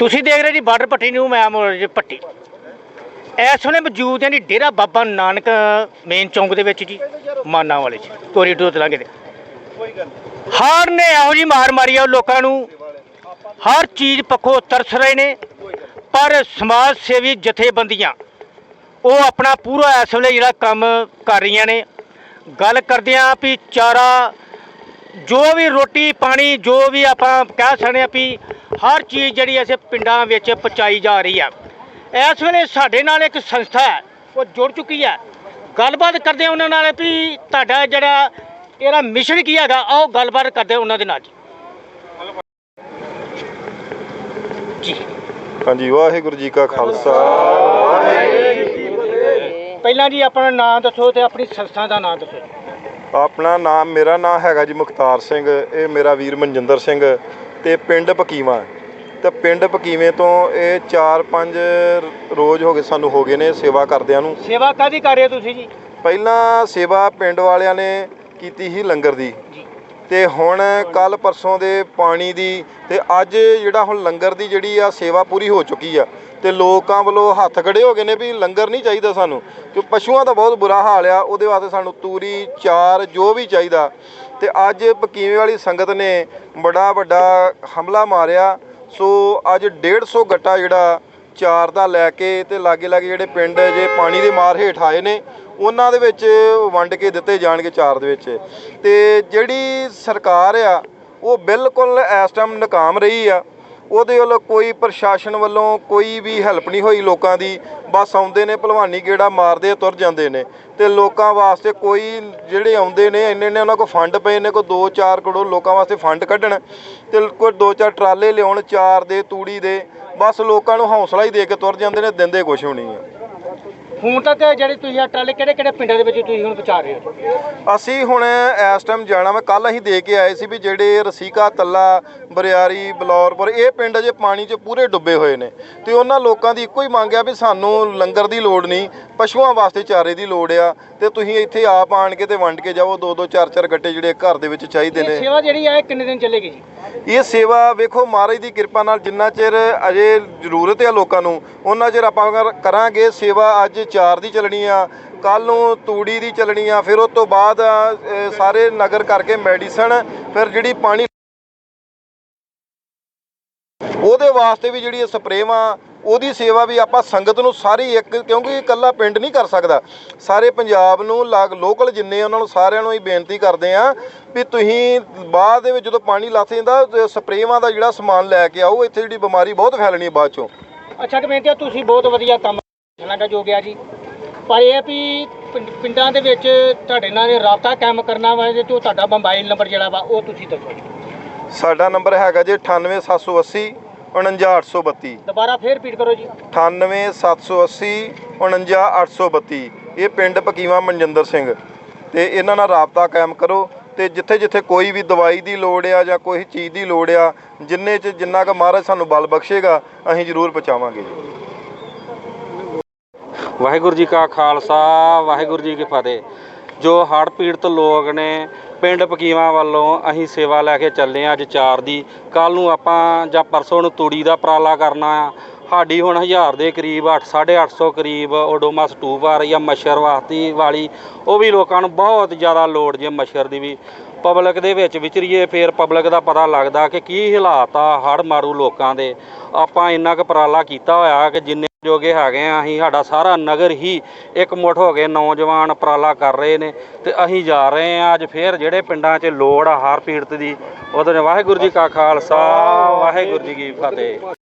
ਤੁਸੀਂ ਦੇਖ ਰਹੇ ਜੀ ਬਾਰਡਰ ਪੱਟੀ ਨਿਊ, ਮੈਂ ਮੋੜ ਜੀ ਪੱਟੀ ਇਸ ਵੇਲੇ ਮੌਜੂਦ ਹੈ ਜੀ ਡੇਰਾ ਬਾਬਾ ਨਾਨਕ ਮੇਨ ਚੌਂਕ ਦੇ ਵਿੱਚ ਜੀ, ਮਾਨਾ ਵਾਲੇ ਚ ਕੋਰੀਡੋਰ ਟੂ ਤਲਾਂਗੇ ਦੇ ਹਾਰ ਨੇ ਇਹੋ ਜੀ ਮਾਰ ਮਾਰੀ ਆ ਲੋਕਾਂ ਨੂੰ। ਹਰ ਚੀਜ਼ ਪੱਖੋਂ ਤਰਸ ਰਹੇ ਨੇ, ਪਰ ਸਮਾਜ ਸੇਵੀ ਜਥੇਬੰਦੀਆਂ, ਉਹ ਆਪਣਾ ਪੂਰਾ ਇਸ ਵੇਲੇ ਜਿਹੜਾ ਕੰਮ ਕਰ ਰਹੀਆਂ ਨੇ। ਗੱਲ ਕਰਦੇ ਆ ਵੀ ਚਾਰਾ, ਜੋ ਵੀ ਰੋਟੀ, ਪਾਣੀ, ਜੋ ਵੀ ਆਪਾਂ ਕਹਿ ਸਕਦੇ ਆ ਵੀ ਹਰ ਚੀਜ਼ ਜਿਹੜੀ ਅਸੀਂ ਪਿੰਡਾਂ ਵਿੱਚ ਪਹੁੰਚਾਈ ਜਾ ਰਹੀ ਆ। ਇਸ ਵੇਲੇ ਸਾਡੇ ਨਾਲ ਇੱਕ ਸੰਸਥਾ ਹੈ ਉਹ ਜੁੜ ਚੁੱਕੀ ਹੈ। ਗੱਲਬਾਤ ਕਰਦੇ ਆ ਉਹਨਾਂ ਨਾਲ ਵੀ ਤੁਹਾਡਾ ਜਿਹੜਾ ਇਹਦਾ ਮਿਸ਼ਨ ਕੀ ਹੈਗਾ ਆਓ ਗੱਲਬਾਤ ਕਰਦੇ ਉਹਨਾਂ ਦੇ ਨਾਲ ਜੀ। ਹਾਂਜੀ ਵਾਹਿਗੁਰੂ ਜੀ ਕਾ ਖਾਲਸਾ। ਪਹਿਲਾਂ ਜੀ ਆਪਣਾ ਨਾਮ ਦੱਸੋ ਤੇ ਆਪਣੀ ਸੰਸਥਾ ਦਾ ਨਾਮ ਦੱਸੋ। ਆਪਣਾ ਨਾਮ ਮੇਰਾ ਨਾਮ ਹੈਗਾ ਜੀ ਮੁਖਤਾਰ ਸਿੰਘ ਇਹ ਮੇਰਾ ਵੀਰ ਮਨਜਿੰਦਰ ਸਿੰਘ। ਤੇ ਪਿੰਡ ਪਕੀਵਾ। ਤੇ ਪਿੰਡ ਪਕੀਵੇਂ ਤੋਂ ਇਹ 4-5 ਰੋਜ਼ ਹੋ ਗਏ ਸਾਨੂੰ ਹੋ ਗਏ ਨੇ ਸੇਵਾ ਕਰਦਿਆਂ ਨੂੰ। ਸੇਵਾ ਕਾਦੀ ਕਰ ਰਹੇ ਹੋ ਤੁਸੀਂ ਜੀ? ਪਹਿਲਾਂ ਸੇਵਾ ਪਿੰਡ ਵਾਲਿਆਂ ਨੇ ਕੀਤੀ ਸੀ ਲੰਗਰ ਦੀ। ਜੀ। ਤੇ ਹੁਣ ਕੱਲ ਪਰਸੋਂ ਦੇ ਪਾਣੀ ਦੀ ਤੇ ਅੱਜ ਜਿਹੜਾ ਹੁਣ ਲੰਗਰ ਦੀ ਜਿਹੜੀ ਆ ਸੇਵਾ ਪੂਰੀ ਹੋ ਚੁੱਕੀ ਆ ਤੇ ਲੋਕਾਂ ਵੱਲੋਂ ਹੱਥ ਖੜੇ ਹੋ ਗਏ ਨੇ ਵੀ ਲੰਗਰ ਨਹੀਂ ਚਾਹੀਦਾ ਸਾਨੂੰ ਕਿ ਪਸ਼ੂਆਂ ਦਾ ਬਹੁਤ ਬੁਰਾ ਹਾਲ ਆ, ਉਹਦੇ ਵਾਸਤੇ ਸਾਨੂੰ ਤੂਰੀ ਚਾਰ, ਜੋ ਵੀ ਚਾਹੀਦਾ। ਤੇ ਅੱਜ ਪਕੀਵੇਂ ਵਾਲੀ ਸੰਗਤ ਨੇ ਬੜਾ ਵੱਡਾ ਹਮਲਾ ਮਾਰਿਆ। ਸੋ ਅੱਜ 150 ਗੱਟਾ ਜਿਹੜਾ ਚਾਰ ਦਾ ਲੈ ਕੇ ਤੇ ਲਾਗੇ ਲਾਗੇ ਜਿਹੜੇ ਪਿੰਡ ਜੇ ਪਾਣੀ ਦੇ ਮਾਰ ਹੇਠ ਆਏ ਨੇ ਉਹਨਾਂ ਦੇ ਵਿੱਚ ਵੰਡ ਕੇ ਦਿੱਤੇ ਜਾਣਗੇ ਚਾਰ ਦੇ ਵਿੱਚ। ਤੇ ਜਿਹੜੀ ਸਰਕਾਰ ਆ, ਉਹ ਬਿਲਕੁਲ ਇਸ ਟਾਈਮ ਨਾਕਾਮ ਰਹੀ ਆ। ਉਹਦੇ ਵੱਲੋਂ ਕੋਈ ਪ੍ਰਸ਼ਾਸਨ ਵੱਲੋਂ ਕੋਈ ਵੀ ਹੈਲਪ ਨਹੀਂ ਹੋਈ ਲੋਕਾਂ ਦੀ। ਬਸ ਆਉਂਦੇ ਨੇ ਭਲਵਾਨੀ ਗੇੜਾ ਮਾਰਦੇ ਤੁਰ ਜਾਂਦੇ ਨੇ। ਤੇ ਲੋਕਾਂ ਵਾਸਤੇ ਕੋਈ ਜਿਹੜੇ ਆਉਂਦੇ ਨੇ, ਇੰਨੇ ਨੇ ਉਹਨਾਂ ਕੋਲ ਫੰਡ ਪਏ ਨੇ, ਕੋਈ 2-4 ਕਰੋੜ ਲੋਕਾਂ ਵਾਸਤੇ ਫੰਡ ਕੱਢਣ। ਤੇ ਕੋਈ 2-4 ਟਰਾਲੇ ਲਿਆਉਣ, ਚਾਰ ਦੇ, ਤੂੜੀ ਦੇ। ਬਸ ਲੋਕਾਂ ਨੂੰ ਹੌਸਲਾ ਹੀ ਦੇ ਕੇ ਤੁਰ ਜਾਂਦੇ ਨੇ ਦਿੰਦੇ ਕੁਛ ਵੀ ਨਹੀਂ ਆ। ਹੁਣ ਤੱਕ ਜਿਹੜੇ ਤੁਸੀਂ ਆ ਟਰਾਲੇ ਕਿਹੜੇ ਕਿਹੜੇ ਪਿੰਡਾਂ ਦੇ ਵਿੱਚ ਤੁਸੀਂ ਹੁਣ ਪਹੁੰਚਾ ਰਹੇ ਹੋ? ਅਸੀਂ ਹੁਣ ਇਸ ਟਾਈਮ ਜਾਣਾ ਵਾ ਕੱਲ ਅਸੀਂ ਦੇ ਕੇ ਆਏ ਸੀ ਵੀ ਜਿਹੜੇ ਰਸੀਕਾ ਤੱਲਾ ਬਰਿਆਰੀ ਬਲੌਰਪੁਰ ਇਹ ਪਿੰਡ ਅਜੇ ਪਾਣੀ 'ਚ ਪੂਰੇ ਡੁੱਬੇ ਹੋਏ ਨੇ ਤੇ ਉਹਨਾਂ ਲੋਕਾਂ ਦੀ ਇੱਕੋ ਹੀ ਮੰਗ ਆ ਵੀ ਸਾਨੂੰ ਲੰਗਰ ਦੀ ਲੋੜ ਨਹੀਂ ਪਸ਼ੂਆਂ ਵਾਸਤੇ ਚਾਰੇ ਦੀ ਲੋੜ ਆ ਤੇ ਤੁਸੀਂ ਇੱਥੇ ਆਪ ਆਣ ਕੇ ਤੇ ਵੰਡ ਕੇ ਜਾਓ ਦੋ ਦੋ ਚਾਰ ਚਾਰ ਗੱਟੇ ਜਿਹੜੇ ਘਰ ਦੇ ਵਿੱਚ ਚਾਹੀਦੇ ਨੇ। ਸੇਵਾ ਜਿਹੜੀ ਆ ਇਹ ਕਿੰਨੇ ਦਿਨ ਚੱਲੇਗੀ ਜੀ? ਇਹ ਸੇਵਾ ਵੇਖੋ ਮਹਾਰਾਜ ਦੀ ਕਿਰਪਾ ਨਾਲ ਜਿੰਨਾ ਚਿਰ ਅਜੇ ਜ਼ਰੂਰਤ ਹੈ ਲੋਕਾਂ ਨੂੰ ਉਹਨਾਂ ਚਿਰ ਆਪਾਂ ਕਰ- ਕਰਾਂਗੇ ਸੇਵਾ ਅੱਜ ਚਾਰ ਦੀ ਚੱਲਣੀ ਆ ਕੱਲ ਨੂੰ ਤੂੜੀ ਦੀ ਚੱਲਣੀ ਆ, ਫਿਰ ਉਸ ਤੋਂ ਬਾਅਦ ਸਾਰੇ ਨਗਰ ਕਰਕੇ ਮੈਡੀਸਨ, ਫਿਰ ਜਿਹੜੀ ਪਾਣੀ ਉਹਦੇ ਵਾਸਤੇ ਵੀ ਜਿਹੜੀ ਸਪਰੇਵਾਂ ਉਹਦੀ ਸੇਵਾ ਵੀ ਆਪਾਂ ਸੰਗਤ ਨੂੰ ਸਾਰੀ ਇੱਕ, ਕਿਉਂਕਿ ਇਕੱਲਾ ਪਿੰਡ ਨਹੀਂ ਕਰ ਸਕਦਾ। ਸਾਰੇ ਪੰਜਾਬ ਨੂੰ, ਲਾਗ ਲੋਕਲ ਜਿੰਨੇ ਉਹਨਾਂ ਨੂੰ ਸਾਰਿਆਂ ਨੂੰ ਇਹ ਬੇਨਤੀ ਕਰਦੇ ਆ ਵੀ ਤੁਸੀਂ ਬਾਅਦ ਦੇ ਵਿੱਚ ਜਦੋਂ ਪਾਣੀ ਲੱਥ ਜਾਂਦਾ ਸਪਰੇਵਾਂ ਦਾ ਜਿਹੜਾ ਸਮਾਨ ਲੈ ਕੇ ਆਓ, ਇੱਥੇ ਜਿਹੜੀ ਬਿਮਾਰੀ ਬਹੁਤ ਫੈਲਣੀ ਹੈ ਬਾਅਦ ਚੋਂ। ਅੱਛਾ ਕਮੇਟੀ ਤੁਸੀਂ ਬਹੁਤ ਵਧੀਆ ਕੰਮ ਲਾਂਗਾ ਜੋ ਗਿਆ ਜੀ। ਪਰ ਇਹ ਵੀ ਪਿੰਡ- ਪਿੰਡਾਂ ਦੇ ਵਿੱਚ ਤੁਹਾਡੇ ਨਾਲ ਰਾਬਤਾ ਕਾਇਮ ਕਰਨਾ ਵਾ ਤੇ ਉਹ ਤੁਹਾਡਾ ਮੋਬਾਈਲ ਨੰਬਰ ਜਿਹੜਾ ਵਾ ਉਹ ਤੁਸੀਂ ਦੱਸੋ ਜੀ। ਸਾਡਾ ਨੰਬਰ ਹੈਗਾ ਜੀ 98780 49832 ਦੁਬਾਰਾ ਫੇਰ ਰਿਪੀਟ ਕਰੋ ਜੀ। 98780 49832 ਇਹ ਪਿੰਡ ਪਕੀਵਾ ਮਨਜਿੰਦਰ ਸਿੰਘ। ਤੇ ਇਹਨਾਂ ਨਾਲ ਰਾਬਤਾ ਕਾਇਮ ਕਰੋ। ਤੇ ਜਿੱਥੇ ਜਿੱਥੇ ਕੋਈ ਵੀ ਦਵਾਈ ਦੀ ਲੋੜ ਆ ਜਾਂ ਕੋਈ ਚੀਜ਼ ਦੀ ਲੋੜ ਆ ਜਿੰਨੇ ਚ ਜਿੰਨਾ ਕੁ ਮਹਾਰਾਜ ਸਾਨੂੰ ਬਲ ਬਖਸ਼ੇਗਾ ਅਸੀਂ ਜ਼ਰੂਰ ਪਹੁੰਚਾਵਾਂਗੇ ਜੀ। ਵਾਹਿਗੁਰੂ ਜੀ ਕਾ ਖਾਲਸਾ, ਵਾਹਿਗੁਰੂ ਜੀ ਕੀ ਫਤਿਹ। ਜੋ ਹੜ੍ਹ ਪੀੜਤ ਲੋਕ ਨੇ, ਪਿੰਡ ਪਕੀਵਾਂ ਵੱਲੋਂ ਅਸੀਂ ਸੇਵਾ ਲੈ ਕੇ ਚੱਲੇ ਹਾਂ ਅੱਜ ਚਾਰ ਦੀ। ਕੱਲ ਨੂੰ ਆਪਾਂ ਜਾਂ ਪਰਸੋਂ ਨੂੰ ਤੂੜੀ ਦਾ ਉਪਰਾਲਾ ਕਰਨਾ ਆ। ਸਾਡੀ ਹੁਣ 1000 ਦੇ ਕਰੀਬ 8 850 ਕਰੀਬ ਓਡੋਮਾਸ ਟੂਬ ਆ ਰਹੀ ਆ ਮੱਛਰ ਵਾਸਤੀ ਵਾਲੀ। ਉਹ ਵੀ ਲੋਕਾਂ ਨੂੰ ਬਹੁਤ ਜ਼ਿਆਦਾ ਲੋੜ ਜੇ ਮੱਛਰ ਦੀ ਵੀ। ਪਬਲਿਕ ਦੇ ਵਿੱਚ ਵਿਚਰੀਏ, ਫਿਰ ਪਬਲਿਕ ਦਾ ਪਤਾ ਲੱਗਦਾ ਕਿ ਕੀ ਹਾਲਾਤ ਆ ਹੜ੍ਹ ਮਾਰੂ ਲੋਕਾਂ ਦੇ। ਆਪਾਂ ਇੰਨਾ ਕੁ ਉਪਰਾਲਾ ਕੀਤਾ ਹੋਇਆ ਕਿ ਜਿੰਨੇ ਜੋਗੇ ਹੈਗੇ ਆ, ਅਸੀਂ ਸਾਡਾ ਸਾਰਾ ਨਗਰ ਹੀ ਇੱਕ ਮੁੱਠ ਹੋ ਕੇ ਨੌਜਵਾਨ ਉਪਰਾਲਾ ਕਰ ਰਹੇ ਨੇ ਤੇ ਅਸੀਂ ਜਾ ਰਹੇ ਆ ਅੱਜ ਫੇਰ ਜਿਹੜੇ ਪਿੰਡਾਂ 'ਚ ਲੋੜ ਆ ਹਰ ਪੀੜਤ ਦੀ। ਉਹਦੇ ਵਾਹਿਗੁਰੂ ਜੀ ਕਾ ਖਾਲਸਾ, ਵਾਹਿਗੁਰੂ ਜੀ ਕੀ ਫਤਿਹ।